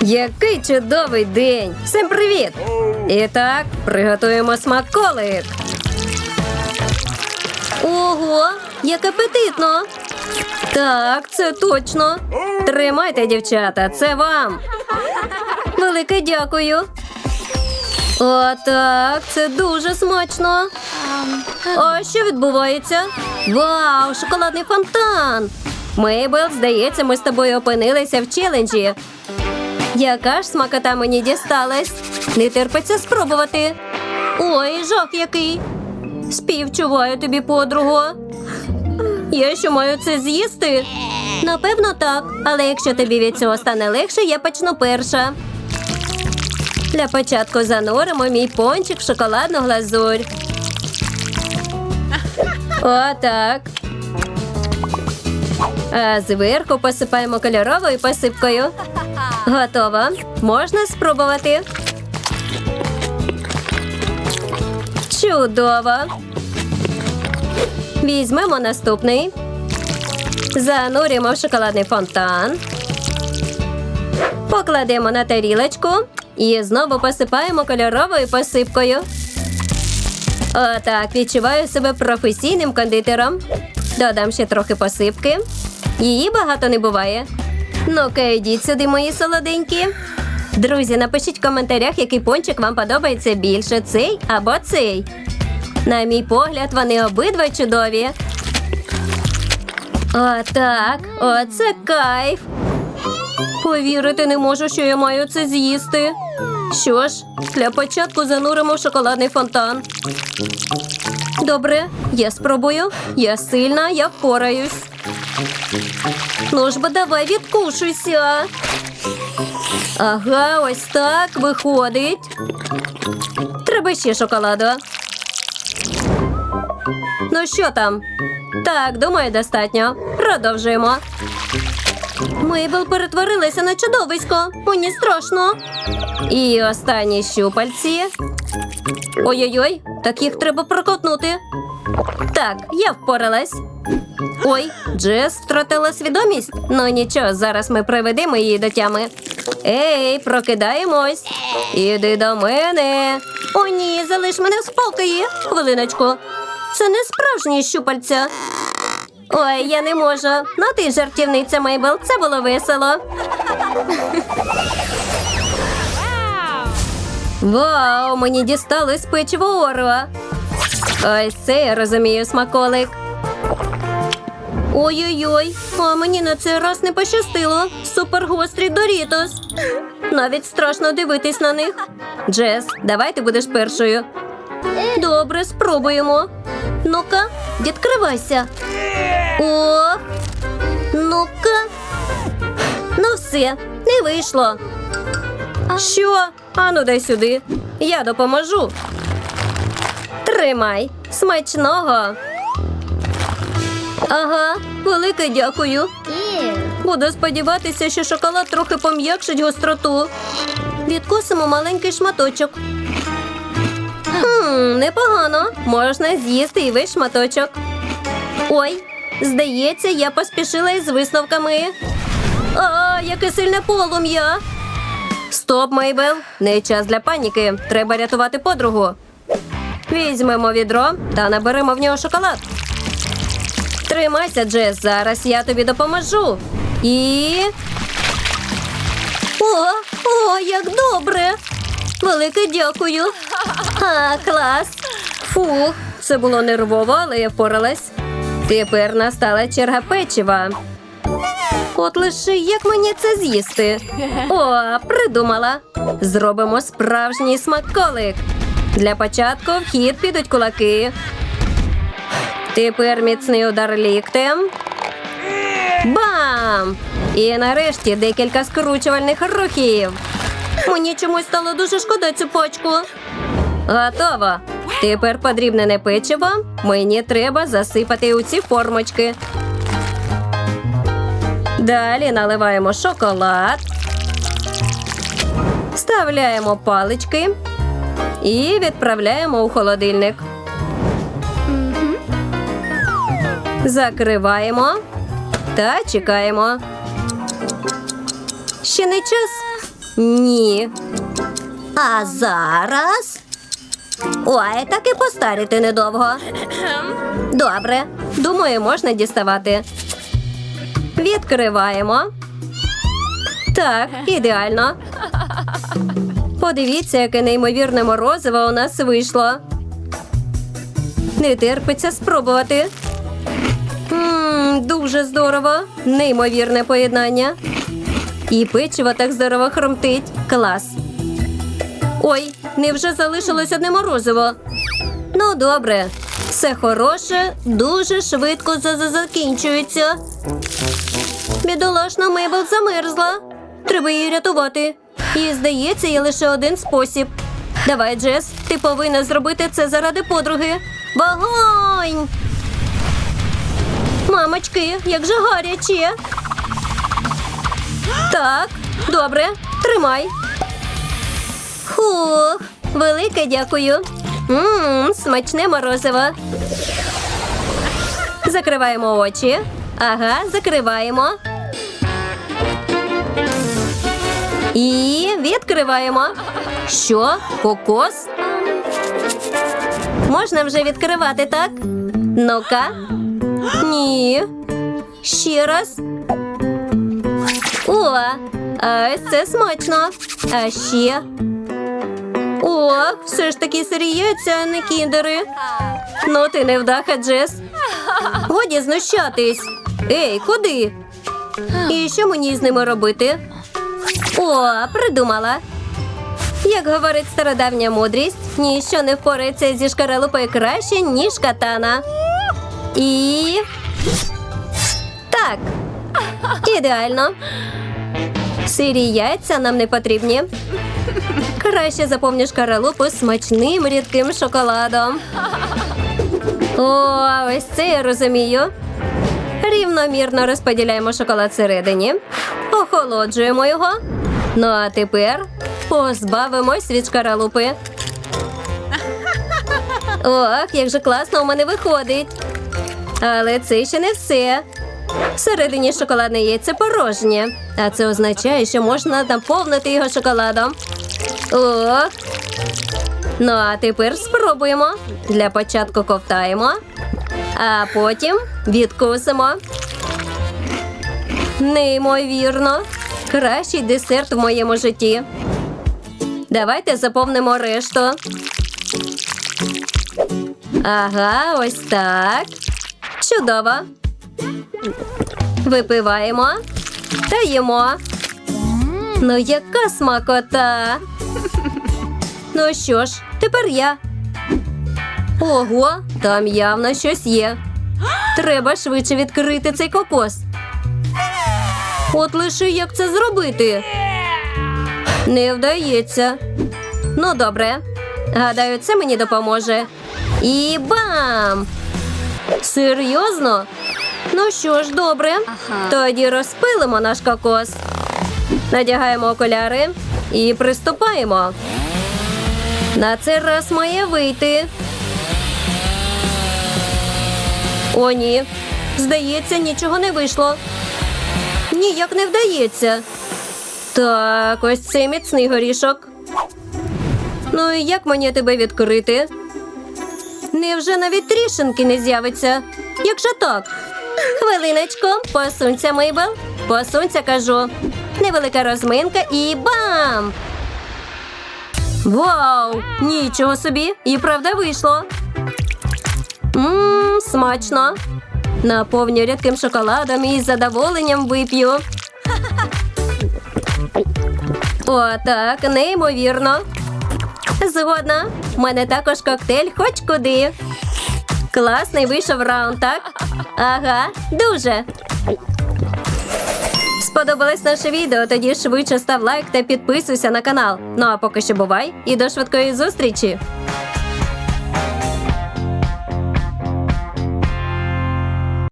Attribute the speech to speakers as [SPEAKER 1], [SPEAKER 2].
[SPEAKER 1] Який чудовий день! Всім привіт! І так, приготуємо смаколик. Ого, як апетитно! Так, це точно. Тримайте, дівчата, це вам. Велике дякую. Отак, це дуже смачно. А що відбувається? Вау, шоколадний фонтан! Мейбл, здається, ми з тобою опинилися в челенджі. Яка ж смакота мені дісталась? Не терпиться спробувати. Ой, жах який. Співчуваю тобі, подруго. Я що маю це з'їсти? Напевно, так. Але якщо тобі від цього стане легше, я почну перша. Для початку зануримо мій пончик в шоколадну глазурь. Отак. А зверху посипаємо кольоровою посипкою. Готово. Можна спробувати. Чудово. Візьмемо наступний. Зануримо в шоколадний фонтан. Покладемо на тарілочку і знову посипаємо кольоровою посипкою. Отак, відчуваю себе професійним кондитером. Додам ще трохи посипки. Її багато не буває. Ну-ка, йдіть сюди, мої солоденькі. Друзі, напишіть в коментарях, який пончик вам подобається більше: цей або цей. На мій погляд, вони обидва чудові. Отак, оце кайф. Повірити не можу, що я маю це з'їсти. Що ж, для початку зануримо в шоколадний фонтан. Добре, я спробую. Я сильна, я впораюсь. Ну ж бо давай відкушуйся. Ага, ось так виходить. Треба ще шоколаду. Ну що там? Так, думаю, достатньо. Продовжуємо. Мейбл перетворилася на чудовисько. Мені страшно. І останні щупальці. Ой-ой-ой, так їх треба прокотнути. Так, я впоралась. Ой, Джес втратила свідомість. Ну нічого, зараз ми приведемо її до тями. Ей, прокидаємось. Іди до мене. О, ні, залиш мене в спокої. Хвилиночку. Це не справжні щупальця. Ой, я не можу. Ну ти жартівниця, Мейбл, це було весело. Вау, мені дісталось печиво Орео. Ось це я розумію смаколик. Ой-ой-ой, а мені на цей раз не пощастило. Супергострий Дорітос. Навіть страшно дивитись на них. Джес, давай ти будеш першою. Добре, спробуємо. Ну-ка, відкривайся. Ох. Ну-ка. Ну все, не вийшло. Що? Ану, дай сюди. Я допоможу. Тримай. Смачного. Ага, велике дякую. Буду сподіватися, що шоколад трохи пом'якшить гостроту. Відкусимо маленький шматочок. Хм, непогано. Можна з'їсти і весь шматочок. Ой, здається, я поспішила із висновками. А, яке сильне полум'я. Стоп, Мейбел. Не час для паніки. Треба рятувати подругу. Візьмемо відро та наберемо в нього шоколад. Тримайся, Джес, зараз я тобі допоможу. І. О, о, як добре! Велике дякую. А, клас. Фух, це було нервово, але я впоралась. Тепер настала черга печива. От лише як мені це з'їсти? О, придумала. Зробимо справжній смаколик. Для початку в хід підуть кулаки. Тепер міцний удар ліктем. Бам! І нарешті декілька скручувальних рухів. Мені чомусь стало дуже шкода цю пачку. Готово. Тепер подрібнене печиво. Мені треба засипати у ці формочки. Далі наливаємо шоколад. Вставляємо палички і відправляємо у холодильник. Закриваємо та чекаємо. Ще не час. Ні. А зараз. Ой, так і постаріти недовго. Добре. Думаю, можна діставати. Відкриваємо. Так, ідеально. Подивіться, яке неймовірне морозиво у нас вийшло. Не терпиться спробувати. Дуже здорово. Неймовірне поєднання. І печиво так здорово хромтить. Клас. Ой, невже залишилось одне морозиво? Ну, добре. Все хороше, дуже швидко за- закінчується. Бідолашна Мейбл замерзла. Треба її рятувати. І здається, є лише один спосіб. Давай, Джес, ти повинна зробити це заради подруги. Вогонь! Мамочки, як же гаряче. Так, добре, тримай. Хух, велике дякую. Ммм, смачне морозиво. Закриваємо очі. Ага, закриваємо. І відкриваємо. Що? Кокос? Можна вже відкривати, так? Ну-ка. Ні. Ще раз. О, ось це смачно. А ще. Ох, все ж таки сирі а не кіндери. Ну, ти невдаха, Джес. Годі знущатись. Ей, куди? І що мені з ними робити? О, придумала. Як говорить стародавня мудрість, ніщо не впорається зі шкаралупою краще, ніж катана. І. Так. Ідеально. Сирі яйця нам не потрібні. Краще заповню шкаралупу смачним рідким шоколадом. О, ось це я розумію. Рівномірно розподіляємо шоколад всередині, охолоджуємо його. Ну а тепер позбавимось від шкаралупи. Ох, як же класно у мене виходить. Але це ще не все. Всередині шоколадне яйце порожнє, а це означає, що можна наповнити його шоколадом. Ох. Ну а тепер спробуємо. Для початку ковтаємо, а потім відкусимо. Неймовірно. Кращий десерт в моєму житті. Давайте заповнимо решту. Ага, ось так. Чудово. Випиваємо та їмо. Ну, яка смакота. Ну що ж, тепер я. Ого, там явно щось є. Треба швидше відкрити цей кокос. От лише як це зробити. Не вдається. Ну, добре. Гадаю, це мені допоможе. І бам! Серйозно? Ну що ж, добре. Тоді розпилимо наш кокос. Надягаємо окуляри і приступаємо. На цей раз має вийти. О, ні. Здається, нічого не вийшло. Ніяк не вдається. Так, ось цей міцний горішок. Ну і як мені тебе відкрити? Невже навіть трішинки не з'явиться? Як же так? Хвилиночку, посунься, Мейбл. Посунься, кажу. Невелика розминка і бам! Вау! Нічого собі! І правда вийшло. Ммм, смачно. Наповню рідким шоколадом і з задоволенням вип'ю. О, так, неймовірно. Згодна. У мене також коктейль хоч куди. Класний вийшов раунд, так? Ага, дуже. Сподобалось наше відео? Тоді швидше став лайк та підписуйся на канал. Ну а поки що бувай і до швидкої зустрічі!